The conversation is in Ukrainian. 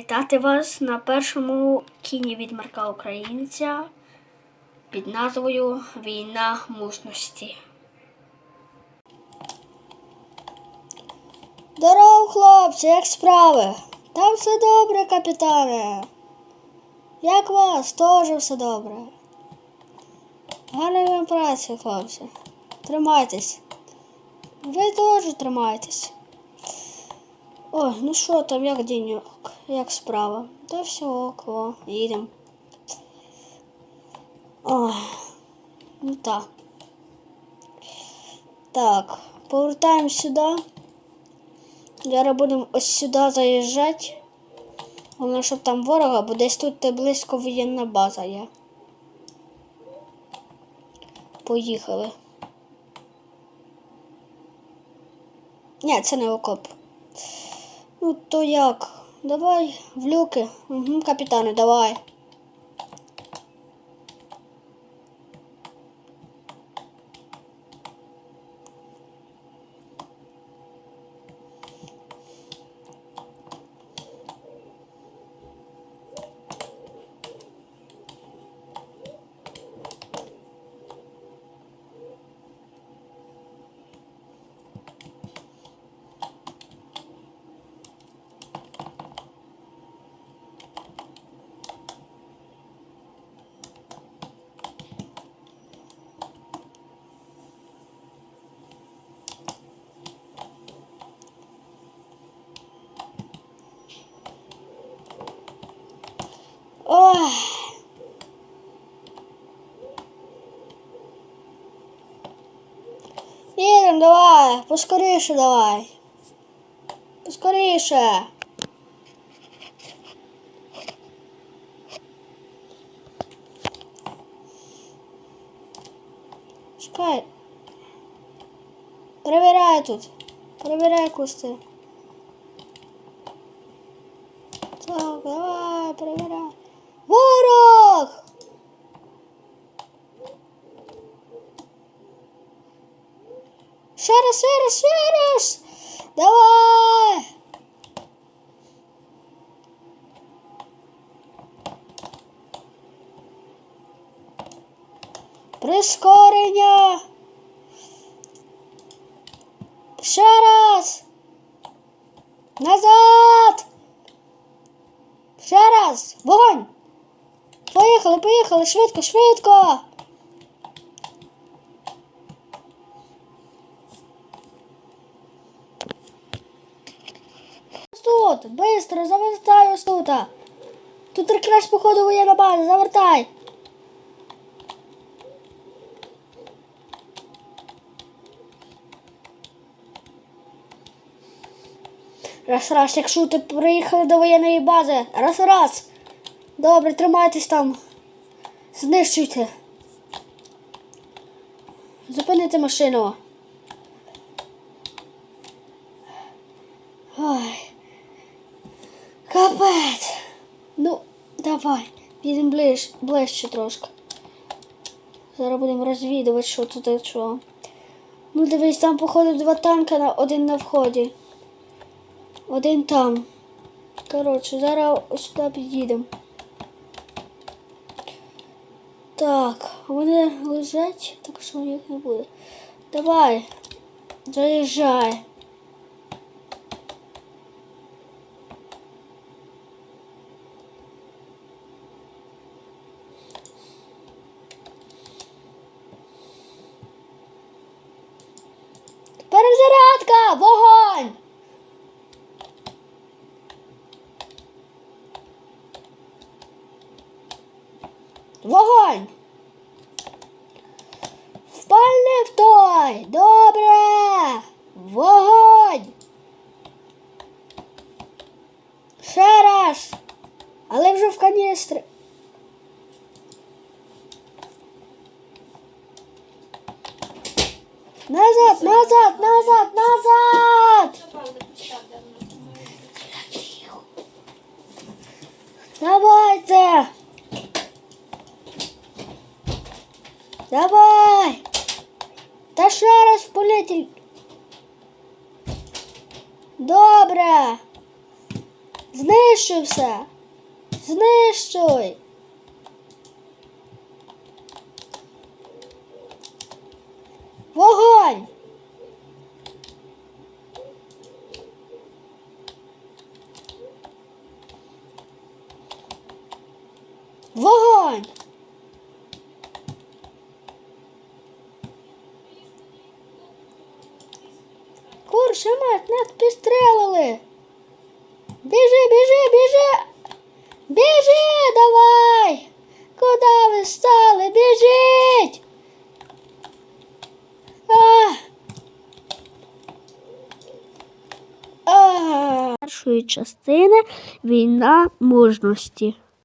привітати вас на першому кіні від Марка Українця під назвою Війна мужності. Здорово, хлопці, як справи? Там все добре, капітане. Як вас? Теж все добре. Гарної вам праці, хлопці. Тримайтесь. Ви теж тримайтесь. Ой, ну що там, як денек, як справа? Та все ок, о, їдемо. Ой, ну так. Так, повертаємось сюди. Зараз будемо ось сюди заїжджати. Головне, щоб там ворога, бо десь тут близько воєнна база є. Поїхали. Ні, це не окоп. Ну, то як? Давай в люки. Угу, капітане, давай. Ой. Їдем, давай, поскоріше давай. Поскоріше. Чекай. Перевіряй тут. Перевіряй кусти. Так, давай, перевіряй. Ворог! Ще раз, ще раз, ще раз! Давай! Прискорення! Ще раз! Назад! Ще раз! Вогонь! Поїхали, поїхали! Швидко, швидко! Тут, быстро, завертай ось тут. Тут якраз походу воєнна база, завертай. Раз, раз, якщо ти приїхали до воєнної бази. Раз, раз. Добре, тримайтесь там. Знищуйте. Зупинити машину. Ой. Капець. Ну, давай. Підемо ближ, ближче трошки. Зараз будемо розвідувати, що тут і що. Ну дивись, там походу два танка на один на вході. Один там. Коротше, зараз сюди під'їдемо. Так, вони лежать, так що їх не буде. Давай, заїжджай. Перезарядка! Вогонь! Вогонь! Впальник той! Добре! Вогонь! Ще раз! Але вже в каністри. Назад, назад, назад, назад! Давайте! Давай! Та ще раз в політі. Добре. Знищуй все. Знищуй. Вогонь. Курше мать, нас підстрелили. Біжи, біжи, біжи. Біжи, давай. Куди ви стали? Біжіть. Першої частини війна мужності.